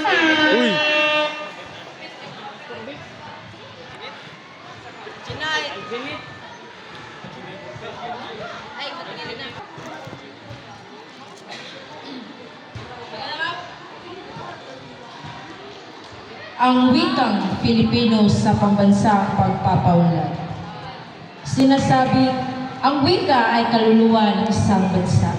Uy! ang wikang Filipino sa pambansang pagpapaunlad. Sinasabi, ang wika ay kaluluwa ng isang bansa.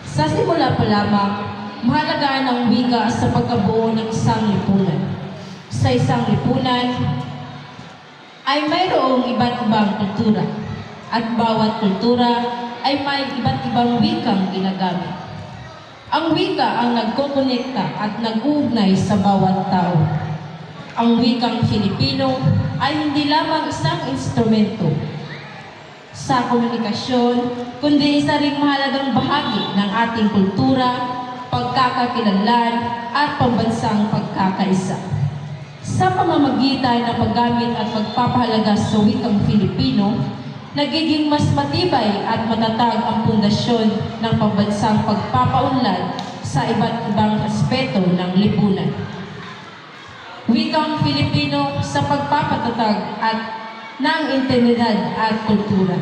Sa simula pa lamang, mahalaga ang wika sa pagkabuo ng isang lipunan. Sa isang lipunan, ay mayroong iba't ibang kultura at bawat kultura ay may iba't ibang wikang ginagamit. Ang wika ang nagkokonekta at nag-uugnay sa bawat tao. Ang wikang Filipino ay hindi lamang isang instrumento sa komunikasyon, kundi isa ring mahalagang bahagi ng ating kultura, pagkakakilanlan at pambansang pagkakaisa. Sa pamamagitan ng paggamit at pagpapahalaga sa wikang Filipino, nagiging mas matibay at matatag ang pundasyon ng pambansang pagpapaunlad sa iba't ibang aspeto ng lipunan. Wikang Filipino sa pagpapatatag at ng integridad at kultura.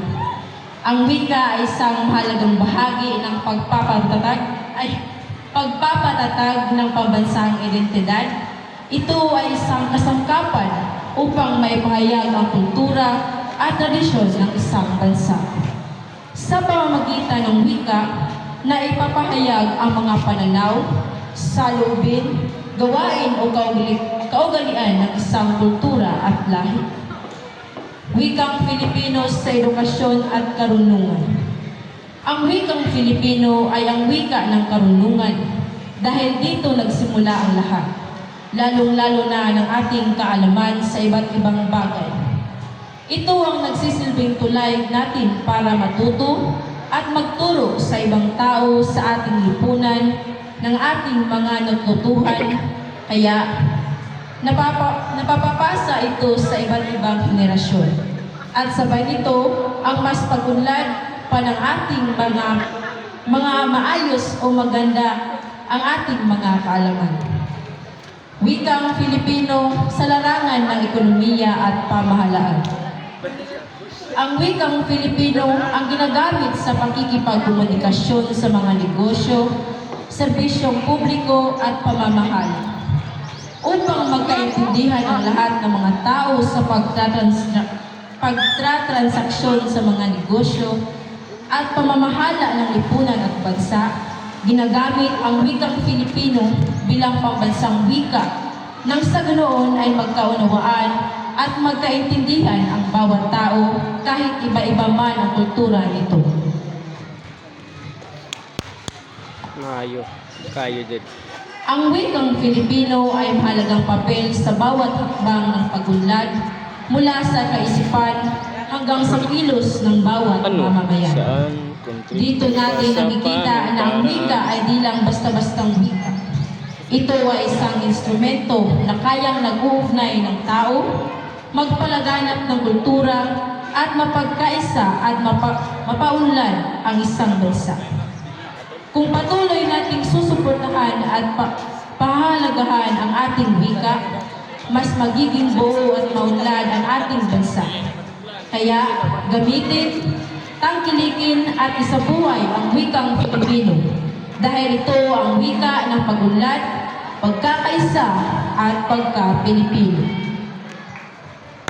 Ang wika ay isang mahalagang bahagi ng pagpapatatag ay pagpapatatag ng pambansang identidad. Ito ay isang kasangkapan upang maipahayag ang kultura at tradisyon ng isang bansa. Sa pamamagitan ng wika, na ipapahayag ang mga pananaw, salubin, gawain o kaugali- kaugalian ng isang kultura at lahi. Wikang Filipino sa edukasyon at karunungan. Ang wikang Filipino ay ang wika ng karunungan dahil dito nagsimula ang lahat, lalong-lalo na ng ating kaalaman sa iba't ibang bagay. Ito ang nagsisilbing tulay natin para matuto at magturo sa ibang tao sa ating lipunan ng ating mga natutuhan. Kaya napapa, napapapasa ito sa iba't ibang henerasyon. At sabay nito, ang mas pagunlad pa ng ating mga mga maayos o maganda ang ating mga kaalaman. Wikang Filipino sa larangan ng ekonomiya at pamahalaan. Ang wikang Filipino ang ginagamit sa pakikipagkomunikasyon sa mga negosyo, serbisyong publiko at pamamahala. Upang magkaintindihan ang lahat ng mga tao sa pagtratransaksyon sa mga negosyo at pamamahala ng lipunan at bansa, ginagamit ang wikang Filipino bilang pambansang wika nang sa ganoon ay magkaunawaan at magkaintindihan ang bawat tao kahit iba-iba man ang kultura nito. Mayo. Kayo din. Ang wikang Filipino ay mahalagang papel sa bawat hakbang ng pagunlad mula sa kaisipan hanggang sa kilos ng bawat Ano? mamamayan. Saan? Country? Dito natin nakikita na ang wika ay di lang basta-bastang wika. Ito ay isang instrumento na kayang nag-uugnay ng tao, magpalaganap ng kultura, at mapagkaisa at mapa- mapaunlad ang isang bansa. Kung patuloy nating susuportahan at pa pahalagahan ang ating wika, mas magiging buo at maunlad ang ating. Kaya gamitin, tangkilikin at isabuhay ang wikang Pilipino dahil ito ang wika ng pagunlad, pagkakaisa at pagka-Pilipino.